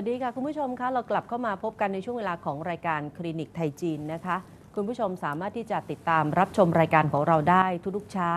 สวัสดีค่ะคุณผู้ชมคะเรากลับเข้ามาพบกันในช่วงเวลาของรายการคลินิกไทยจีนนะคะ คุณผู้ชมสามารถที่จะติดตามรับชมรายการของเราได้ทุกๆเช้า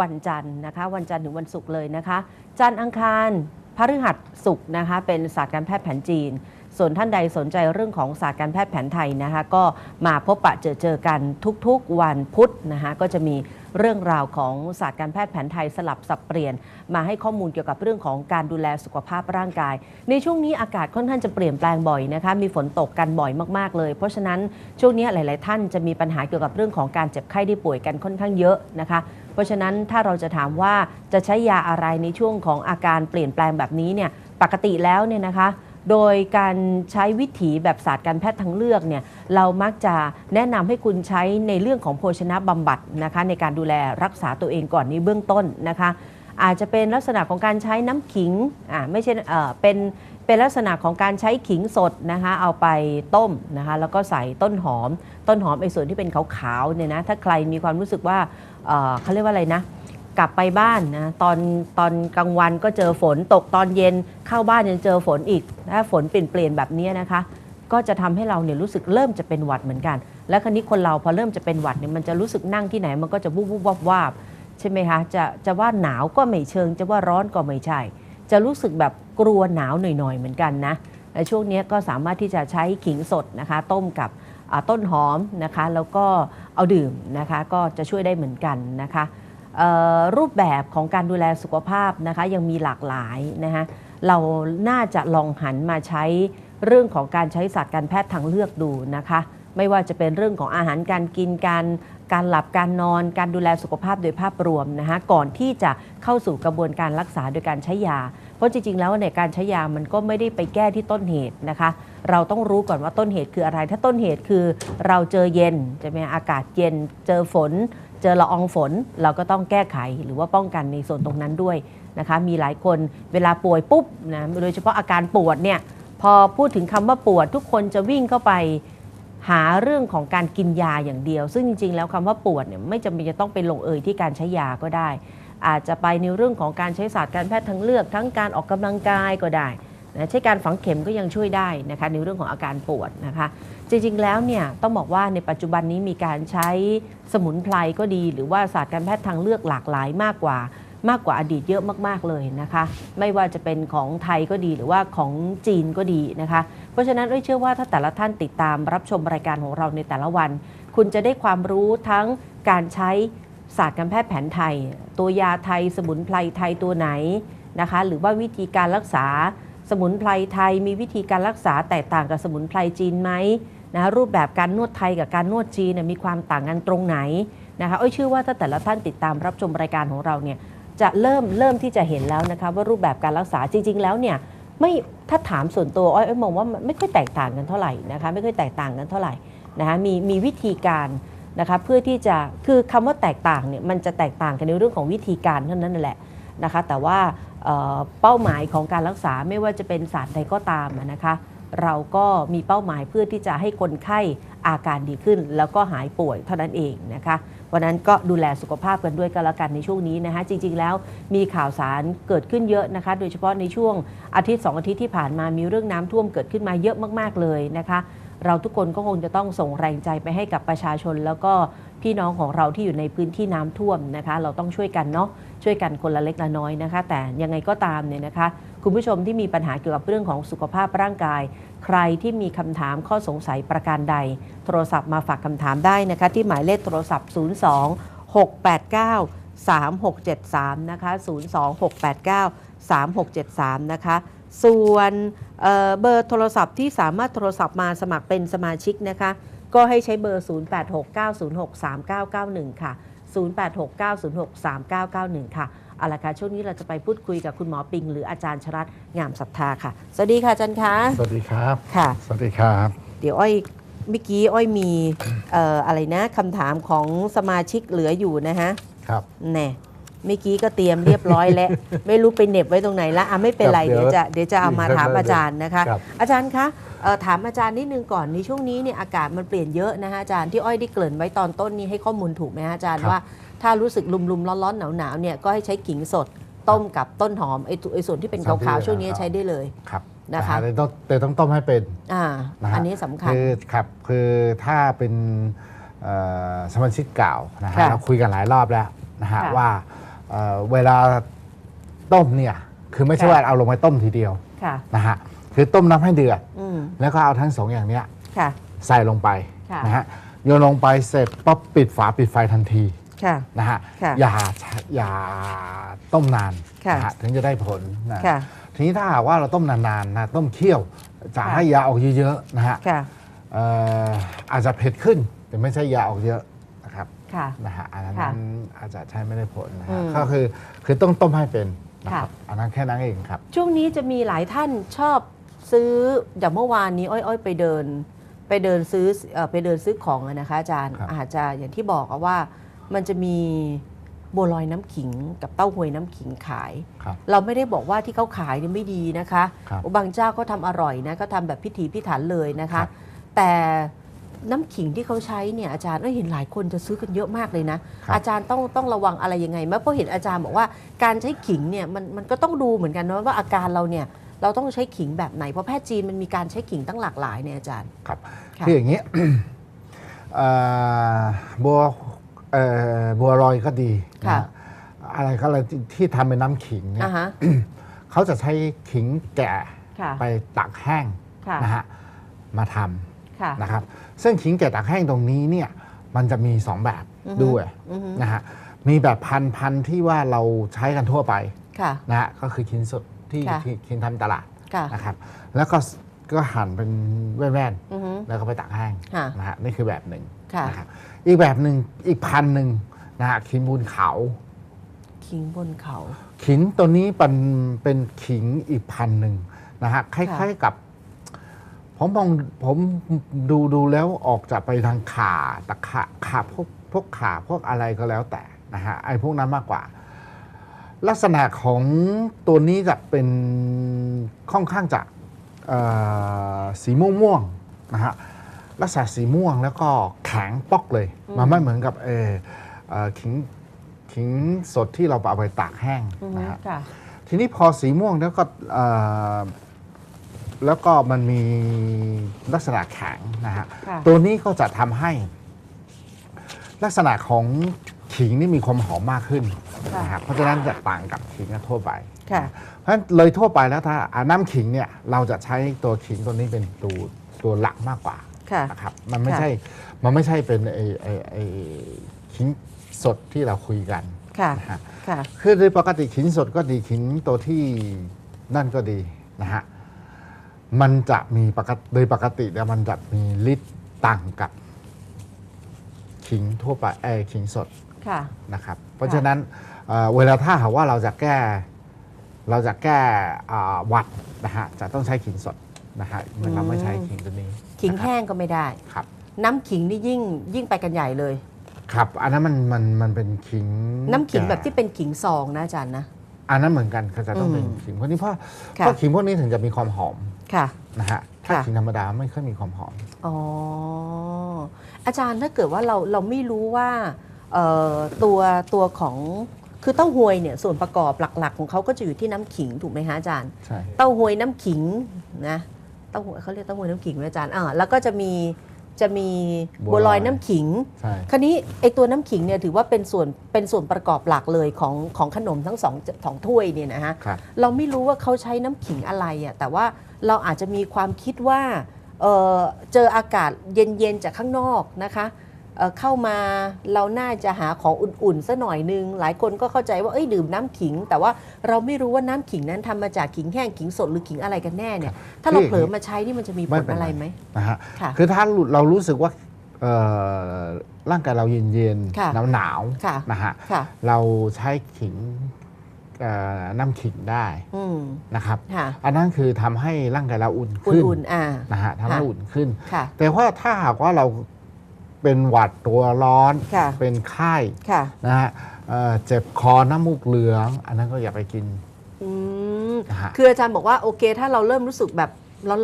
วันจันทร์นะคะ วันจันทร์ถึงวันศุกร์เลยนะคะ จันทร์อังคารพฤหัสศุกร์นะคะ เป็นศาสตร์การแพทย์แผนจีน ส่วนท่านใดสนใจเรื่องของศาสตร์การแพทย์แผนไทยนะคะ ก็มาพบปะเจอเจอกันทุกๆ วันพุธนะคะก็จะมี เรื่องราวของศาสตร์การแพทย์แผนไทยสลับสับเปลี่ยน มาให้ข้อมูลเกี่ยวกับเรื่องของการดูแลสุขภาพร่างกาย ในช่วงนี้อากาศค่อนข้างจะเปลี่ยนแปลงบ่อยนะคะมีฝนตกกันบ่อยมากๆเลย เพราะฉะนั้นช่วงนี้หลาย ๆ ท่านจะมีปัญหาเกี่ยวกับเรื่องของการเจ็บไข้ได้ป่วยกันค่อนข้างเยอะนะคะ เพราะฉะนั้นถ้าเราจะถามว่าจะใช้ยาอะไรในช่วงของอาการเปลี่ยนแปลงแบบนี้เนี่ยปกติแล้วเนี่ยนะคะ โดยการใช้วิถีแบบศาสตร์การแพทย์ทางเลือกเนี่ยเรามักจะแนะนำให้คุณใช้ในเรื่องของโภชนะบำบัดนะคะในการดูแลรักษาตัวเองก่อนนี้เบื้องต้นนะคะ อาจจะเป็นลักษณะของการใช้น้ำขิงอ่าไม่ใช่เอ่อเป็นเป็นลักษณะของการใช้ขิงสดนะคะเอาไปต้มนะคะแล้วก็ใส่ต้นหอม ต้นหอมไอ้ส่วนที่เป็นขาวๆเนี่ยนะถ้าใครมีความรู้สึกว่าเอ่อเขาเรียกว่าอะไรนะ กลับไปบ้านนะตอนตอนกลางวันก็เจอฝนตกตอนเย็นเข้าบ้านยังเจอฝนอีกถ้าฝนเปลี่ยนเปลี่ยนแบบนี้นะคะ ก็จะทำให้เราเนี่ยรู้สึกเริ่มจะเป็นหวัดเหมือนกัน แล้วคราวนี้คนเราพอเริ่มจะเป็นหวัดเนี่ยมันจะรู้สึกนั่งที่ไหนมันก็จะวูบวูบวับวาบใช่ไหมคะจะจะว่าหนาวก็ไม่เชิง จะว่าร้อนก็ไม่ใช่ จะรู้สึกแบบกลัวหนาวหน่อยๆเหมือนกันนะในช่วงนี้ก็สามารถที่จะใช้ขิงสดนะคะ ต้มกับต้นหอมนะคะ แล้วก็เอาดื่มนะคะ ก็จะช่วยได้เหมือนกันนะคะ รูปแบบของการดูแลสุขภาพนะคะยังมีหลากหลายนะคะเราน่าจะลองหันมาใช้เรื่องของการใช้ศาสตร์การแพทย์ทางเลือกดูนะคะ ไม่ว่าจะเป็นเรื่องของอาหารการกินการการหลับการนอน การดูแลสุขภาพโดยภาพรวมนะคะก่อนที่จะเข้าสู่กระบวนการรักษาโดยการใช้ยา เพราะจริงๆ แล้วในการใช้ยามันก็ไม่ได้ไปแก้ที่ต้นเหตุนะคะ เราต้องรู้ก่อนว่าต้นเหตุคืออะไร ถ้าต้นเหตุคือเราเจอเย็นใช่ไหมอากาศเย็น เจอฝน เจอละอองฝนเราก็ต้องแก้ไขหรือว่าป้องกันในส่วนตรงนั้นด้วยนะคะมีหลายคนเวลาป่วยปุ๊บนะโดยเฉพาะอาการปวดเนี่ยพอพูดถึงคำว่าปวดทุกคนจะวิ่งเข้าไปหาเรื่องของการกินยาอย่างเดียว ซึ่งจริงๆ แล้วคำว่าปวดเนี่ยไม่จำเป็นจะต้องไปลงเอยที่การใช้ยาก็ได้ อาจจะไปในเรื่องของการใช้ศาสตร์การแพทย์ทางเลือก ทั้งการออกกำลังกายก็ได้ นะใช้การฝังเข็มก็ยังช่วยได้นะคะในเรื่องของอาการปวดนะคะ จริงๆแล้วเนี่ยต้องบอกว่าในปัจจุบันนี้มีการใช้สมุนไพรก็ดี หรือว่าศาสตร์การแพทย์ทางเลือกหลากหลายมากกว่ามากกว่าอดีตเยอะมากๆเลยนะคะ ไม่ว่าจะเป็นของไทยก็ดีหรือว่าของจีนก็ดีนะคะ เพราะฉะนั้นเอ้ยเชื่อว่าถ้าแต่ละท่านติดตามรับชมรายการของเราในแต่ละวัน คุณจะได้ความรู้ทั้งการใช้ศาสตร์การแพทย์แผนไทย ตัวยาไทย สมุนไพรไทยตัวไหนนะคะ หรือว่าวิธีการรักษา สมุนไพรไทยมีวิธีการรักษาแตกต่างกับสมุนไพรจีนไหมนะรูปแบบการนวดไทยกับการนวดจีนมีความต่างกันตรงไหนนะคะเอ้ยเชื่อว่าถ้าแต่ละท่านติดตามรับชมรายการของเราเนี่ยจะเริ่มเริ่มที่จะเห็นแล้วนะคะว่ารูปแบบการรักษาจริง ๆ แล้วเนี่ยไม่ถ้าถามส่วนตัวอ้อยอ้มองว่าไม่ค่อยแตกต่างกันเท่าไหร่นะคะไม่ค่อยแตกต่างกันเท่าไหร่นะคะมีมีวิธีการนะคะเพื่อที่จะคือคำว่าแตกต่างเนี่ยมันจะแตกต่างกันในเรื่องของวิธีการเท่านั้นนั่นแหละนะคะแต่ว่า เป้าหมายของการรักษาไม่ว่าจะเป็นศาสตร์ใดก็ตามนะคะเราก็มีเป้าหมายเพื่อที่จะให้คนไข้อาการดีขึ้น แล้วก็หายป่วยเท่านั้นเองนะคะวันนั้นก็ดูแลสุขภาพกันด้วยกันแล้วกันในช่วงนี้นะคะจริงๆแล้วมีข่าวสารเกิดขึ้นเยอะนะคะ โดยเฉพาะในช่วงอาทิตย์ 2 อาทิตย์ที่ผ่านมามีเรื่องน้ำท่วมเกิดขึ้นมาเยอะมากๆเลยนะคะ เราทุกคนก็คงจะต้องส่งแรงใจไปให้กับประชาชน แล้วก็พี่น้องของเราที่อยู่ในพื้นที่น้ำท่วมนะคะ เราต้องช่วยกันเนาะ ช่วยกันคนละเล็กละน้อยนะคะ แต่ยังไงก็ตามเนี่ยนะคะ คุณผู้ชมที่มีปัญหาเกี่ยวกับเรื่องของสุขภาพร่างกาย ใครที่มีคำถามข้อสงสัยประการใด โทรศัพท์มาฝากคำถามได้นะคะ ที่หมายเลขโทรศัพท์ 02 689 3673 นะคะ 02 689 3673 นะคะ ส่วนเเบอร์โทรศัพท์ที่สามารถโทรศัพท์มาสมัครเป็นสมาชิกนะคะ ก็ให้ใช้เบอร์ 0869063991 ค่ะ 0869063991 ค่ะเอาละค่ะช่วงนี้เราจะไปพูดคุยกับคุณหมอปิง หรืออาจารย์ชรัตน์งามศรัทธาค่ะ สวัสดีค่ะอาจารย์คะสวัสดีครับ ค่ะ สวัสดีครับ เดี๋ยวอ้อยเมื่อกี้อ้อยมีเอ่ออะไรนะคำถามของสมาชิกเหลืออยู่นะฮะครับแน่ เมื่อกี้ก็เตรียมเรียบร้อยแล้ว ไม่รู้ไปเหน็บไว้ตรงไหนละอะไม่เป็นไรครับเดี๋เดี๋ยยววจะเดี๋ยวจะเอามาเดี๋ยวถามเดี๋ยวอาจารย์นะคะ ครับ อาจารย์คะเอ่อถามอาจารย์นิดนึงก่อนในช่วงนี้เนี่ยอากาศมันเปลี่ยนเยอะนะคะอาจารย์ที่อ้อยได้เกริ่นไว้ตอนต้นนี้ให้ข้อมูลถูกไหมฮะอาจารย์ว่า ถ้ารู้สึกลุมๆร้อนๆหนาวๆเนี่ยก็ให้ใช้ขิงสดต้มกับต้นหอมไอ้ตัวไอ้ส่วนที่เป็นขาวๆช่วงนี้ใช้ได้เลย ครับนะคะฮแต่ต้องแต่ต้องต้มให้เป็น อ่านะฮะ อันนี้สำคัญ คือครับคือถ้าเป็นเอ่อสมาชิกเก่านะฮะค่ะเราคุยกันหลายรอบแล้วนะฮะค่ะว่า เอ่อเวลาต้มเนี่ยคือไม่ใช่ค่ะว่าเอาลงไปต้มทีเดียวค่ะ นะฮะคือต้มน้ำให้เดือด อืม แล้วก็เอาทั้งสองอย่างเนี้ยค่ะ ใส่ลงไปค่ะ นะฮะโยนลงไปเสร็จปั๊บปิดฝาปิดไฟทันทีค่ะ นะฮะค่ะอย่าอย่าต้มนานค่ะนะฮะถึงจะได้ผลนะค่ะทีนี้ถ้าหากว่าเราต้มนานๆนะต้มเคี่ยวจะค่ะ ให้ยาออกเยอะๆนะฮะ ค่ะ เอ่ออาจจะเผ็ดขึ้นแต่ไม่ใช่ยาออกเยอะนะ ครับค่ะ นะฮะอันนั้นค่ะอาจจะใช้ไม่ได้ผลนะอืฮะมก็คือคือต้องต้มให้เป็นนะคค่ะรับอันนั้นแค่นั้นเองครับ ช่วงนี้จะมีหลายท่านชอบซื้ออย่างเมื่อวานนี้อ้อยๆไปเดิน ไปเดินซื้อเอ่อไปเดินซื้อของอะนะคะอาจารย์ครับ อาจจะอย่างที่บอกอะว่า มันจะมีบัวลอยน้ำขิงกับเต้าหวยน้ำขิงขาย ครับ เราไม่ได้บอกว่าที่เขาขายเนี่ยไม่ดีนะคะครับบางเจ้าเขาทำอร่อยนะก็ทำแบบพิถีพิถันเลยนะครัคะ บแต่ น้ำขิงที่เขาใช้เนี่ยอาจารย์เอ้ยเห็นหลายคนจะซื้อกันเยอะมากเลยนะ ครับอาจารย์ต้องต้องระวังอะไรยังไงไหมเพราะเห็นอาจารย์บอกว่าการใช้ขิงเนี่ยมันมันก็ต้องดูเหมือนกันนะว่าอาการเราเนี่ยเราต้องใช้ขิงแบบไหนเพราะแพทย์จีนมันมีการใช้ขิงตั้งหลากหลายเนี่ยอาจารย์ ครับค่ะ คืออย่างนี้ เอ่อบัวเอ่อบัวลอยก็ดีนะค่ะฮะอะไรก็อะไรที่ที่ทำเป็นน้ำขิงเนี่ยอ่าฮะ เขาจะใช้ขิงแก่ค่ะ ไปตักแห้งค่ะ นะฮะมาท ค่ะำนะครับซึ่งขิงแก่ตักแห้งตรงนี้เนี่ยมันจะมีสองแบบอือฮึด้วยอือฮึนะฮะมีแบบพันพันๆที่ว่าเราใช้กันทั่วไปค่ะนะฮะก็คือขิงสดที่ค่ะที่ขิงทำตลาดค่ะนะครับแล้วก็ก็หั่นเป็นแว่นอือฮึๆแล้วก็ไปตักแห้งค่ะนะฮะนี่คือแบบหนึ่งค่ะนะครับอีกแบบหนึ่งอีกพันหนึ่งนะฮะขิงบูนเขาขิงบนเขา ขิงตัวนี้เป็นเป็นขิงอีกพันหนึ่งนะฮะคล้ายๆกับ ผมมองผมดูดูแล้วออกจะไปทางขาตะขาขาพวกพวกขาพวกอะไรก็แล้วแต่นะฮะไอ้พวกนั้นมากกว่า ลักษณะของตัวนี้จะเป็นค่อนข้างจะเอ่อสีม่วงม่วงๆนะฮะลักษณะสีม่วงแล้วก็แข็งปอกเลย มันไม่เหมือนกับเออเอ่อขิงขิงสดที่เราเอาไปตากแห้งอือฮึนะฮะค่ะทีนี้พอสีม่วงแล้วก็เอ่อ แล้วก็มันมีลักษณะแข็งนะฮะค่ะ ตัวนี้ก็จะทำให้ ลักษณะของขิงนี่มีความหอมมากขึ้นค่ะนะครับเพราะฉะนั้นจะต่างกับขิงทั่วไป ค่ะ เพราะฉะนั้นเลยทั่วไปแล้วถ้าอ่าน้ำขิงเนี่ยเราจะใช้ตัวขิงตัวนี้เป็นตัวตัวหลักมากกว่าค่ะ นะครับมันไม่ค่ะ ใช่มันไม่ใช่เป็นไอไอไอขิงสดที่เราคุยกันค่ะ นะฮะ ค่ะ คือโดยปกติขิงสดก็ดีขิงตัวที่นั่นก็ดีนะฮะ มันจะมีปกติโดยปกติแล้วมันจะมีฤทธิ์ต่างกับขิงทั่วไปเออขิงสดค่ะนะครับ เพราะฉะนั้นเอ่อเวลาถ้าหากว่าเราจะแก้ เราจะแก้อ่าหวัดนะฮะจะต้องใช้ขิงสดนะฮะเราไม่ใช้ขิงตัวนี้ขิงนะครับแห้งก็ไม่ได้ ครับ น้ำขิงนี่ยิ่งยิ่งไปกันใหญ่เลย ครับ อันนั้นมันมันมันเป็นขิงน้ำขิงก่แบบที่เป็นขิงซองนะอาจารย์นะ อันนั้นเหมือนกันก็จะต้องเป็นอืมขิงพวกนี้เพราะค่ะ เพราะขิงพวกนี้ถึงจะมีความหอม ค่ะ นะฮะถ้าค่ะ ขิงธรรมดาไม่ค่อยมีความหอม อ๋อ อาจารย์ถ้าเกิดว่าเราเราไม่รู้ว่าเอ่อตัวตัวของคือเต้าหวยเนี่ยส่วนประกอบหลัก ๆ ของเขาก็จะอยู่ที่น้ำขิงถูกไหมฮะอาจารย์ ใช่ เต้าหวยน้ำขิงนะเต้าหวยเขาเรียกเต้าหวยน้ำขิงไหมอาจารย์อ่าแล้วก็จะมี จะมีบัวลอยน้ำขิงใช่คราวนี้ไอตัวน้ำขิงเนี่ยถือว่าเป็นส่วนเป็นส่วนประกอบหลักเลยของของขนมทั้งสองสองถ้วยเนี่ยนะฮะครับเราไม่รู้ว่าเขาใช้น้ำขิงอะไรอะ่ะแต่ว่าเราอาจจะมีความคิดว่าเอ่อเจออากาศเย็นๆจากข้างนอกนะคะ เอ่อเข้ามาเราน่าจะหาของอุ่นๆสัหน่อยนึง หลายคนก็เข้าใจว่าเอ้ยดื่มน้ำขิง แต่ว่าเราไม่รู้ว่าน้ำขิงนั้นทำมาจากขิงแห้งขิงสดหรือขิงอะไรกันแน่เนี่ยถ้าเราเผลอมาใช้นี่มันจะมีผลอะไรไหมนะฮะค่ะคือถ้าเรารู้สึกว่าเอ่อร่างกายเราเย็นเย็นๆค่ะหนาวหนาวๆค่ะนะฮะค่ะเราใช้ขิงเอ่อน้ำขิงได้อืมนะครับค่ะอันนั้นคือทำให้ร่างกายเราอุ่นขึ้นอุ่นๆอ่านะฮะทำให้ค่ะอุ่นขึ้นค่ะแต่ว่าถ้าหากว่าเรา เป็นหวัดตัวร้อน ค่ะ เป็นไข้ค่ะนะฮะเอ่อเจ็บคอน้ำมูกเหลือง อันนั้นก็อย่าไปกิน อืมนะฮะ คืออาจารย์บอกว่าโอเค ถ้าเราเริ่มรู้สึกแบบ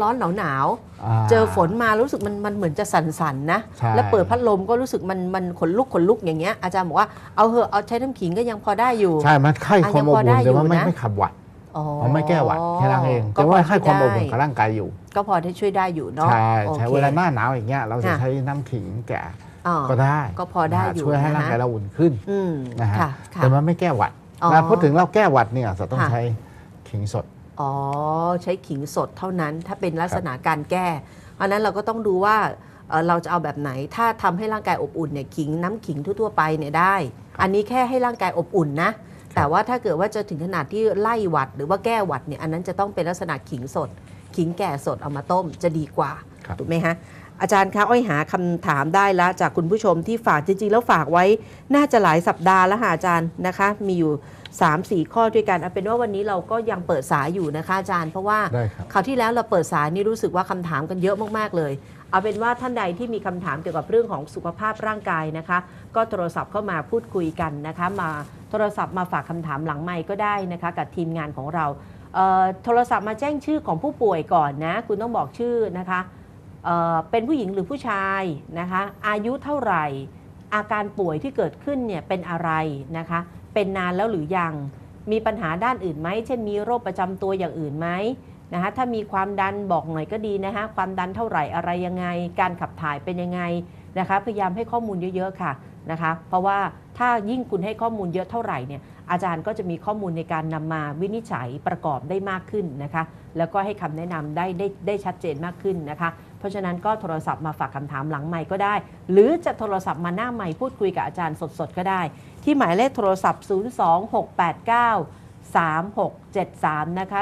ร้อนๆหนาวๆาเจอฝนมารู้สึกมันมันเหมือนจะสั่นๆนะ ใช่ แล้วเปิดพัดลมก็รู้สึกมันมันขนลุกขนลุกอย่างเงี้ยอาจารย์บอกว่าเอาเหอะเอาใช้น้ำขิงก็ยังพอได้อยู่ ใช่ มันไข้อะความยังอบพอได้อุ่นแต่ว่าอยู่ไม่นะ ไม่ขับหวัด อ๋อมันไม่แก้หวัดแค่นั้นเองก็แต่พว่าอให้ความอบอุ่นได้กับร่างกายอยู่ ก็พอที่ช่วยได้อยู่เนาะใช่โอใช้คเวลาหน้าหนาวอย่างเงี้ยเราจะค่ะใช้น้ำขิงแกะอ๋อก็ได้ก็พอได้อยู่ช่วยให้นะฮะร่างกายเราอุ่นขึ้นอืมนะฮะค่ะค่ะแต่มันไม่แก้หวัดอ๋อนะพูดถึงเราแก้หวัดเนี่ยจะต้องค่ะใช้ขิงสดอ๋อใช้ขิงสดเท่านั้นถ้าเป็นลักษณะการแก้อันนั้นเราก็ต้องดูว่าเอ่อเราจะเอาแบบไหน ถ้าทำให้ร่างกายอบอุ่นเนี่ยขิงน้ำขิงทั่วๆไปเนี่ยได้ อันนี้แค่ให้ร่างกายอบอุ่นนะ แต่ว่าถ้าเกิดว่าจะถึงขนาดที่ไล่หวัด หรือว่าแก้หวัดเนี่ยอันนั้นจะต้องเป็นลักษณะขิงสด ขิงแก่สดเอามาต้มจะดีกว่าครับถูกไหมฮะอาจารย์คะอ้อยหาคำถามได้แล้วจากคุณผู้ชมที่ฝากจริง ๆ แล้วฝากไว้น่าจะหลายสัปดาห์แล้วค่ะอาจารย์นะคะ มีอยู่3 4 ข้อด้วยกันเอาเป็นว่าวันนี้เราก็ยังเปิดสายอยู่นะคะอาจารย์ เพราะว่าได้ครับคราวที่แล้วเราเปิดสายนี่รู้สึกว่าคำถามกันเยอะมากๆเลย เอาเป็นว่าท่านใดที่มีคำถามเกี่ยวกับเรื่องของสุขภาพร่างกายนะคะ ก็โทรศัพท์เข้ามาพูดคุยกันนะคะ มาโทรศัพท์มาฝากคำถามหลังไมค์ก็ได้นะคะ กับทีมงานของเราเโทรศัพท์มาแจ้งชื่อของผู้ป่วยก่อนนะ คุณต้องบอกชื่อนะคะเเป็นผู้หญิงหรือผู้ชายนะคะ อายุเท่าไหร่ อาการป่วยที่เกิดขึ้นเนี่ยเป็นอะไรนะคะ เป็นนานแล้วหรือยัง มีปัญหาด้านอื่นไหม เช่นมีโรคประจำตัวอย่างอื่นไหม นะคะถ้ามีความดันบอกหน่อยก็ดีนะคะความดันเท่าไหร่อะไรยังไง การขับถ่ายเป็นยังไงนะคะพยายามให้ข้อมูลเยอะๆค่ะนะคะเพราะว่าถ้ายิ่งคุณให้ข้อมูลเยอะเท่าไหร่เนี่ยอาจารย์ก็จะมีข้อมูลในการนำมาวินิจฉัยประกอบได้มากขึ้นนะคะแล้วก็ให้คำแนะนำได้ได้ได้ชัดเจนมากขึ้นนะคะ เพราะฉะนั้นก็โทรศัพท์มาฝากคำถามหลังไมค์ก็ได้ หรือจะโทรศัพท์มาหน้าไมค์พูดคุยกับอาจารย์สดๆ ก็ได้ ที่หมายเลขโทรศัพท์ 02689 3673 นะคะ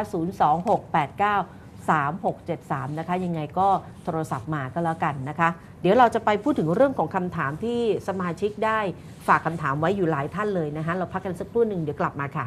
02689 3673 นะคะ ยังไงก็โทรศัพท์มาก็แล้วกันนะคะ เดี๋ยวเราจะไปพูดถึงเรื่องของคำถามที่สมาชิกได้ฝากคำถามไว้อยู่หลายท่านเลยนะคะ เราพักกันสักครู่หนึ่งเดี๋ยวกลับมาค่ะ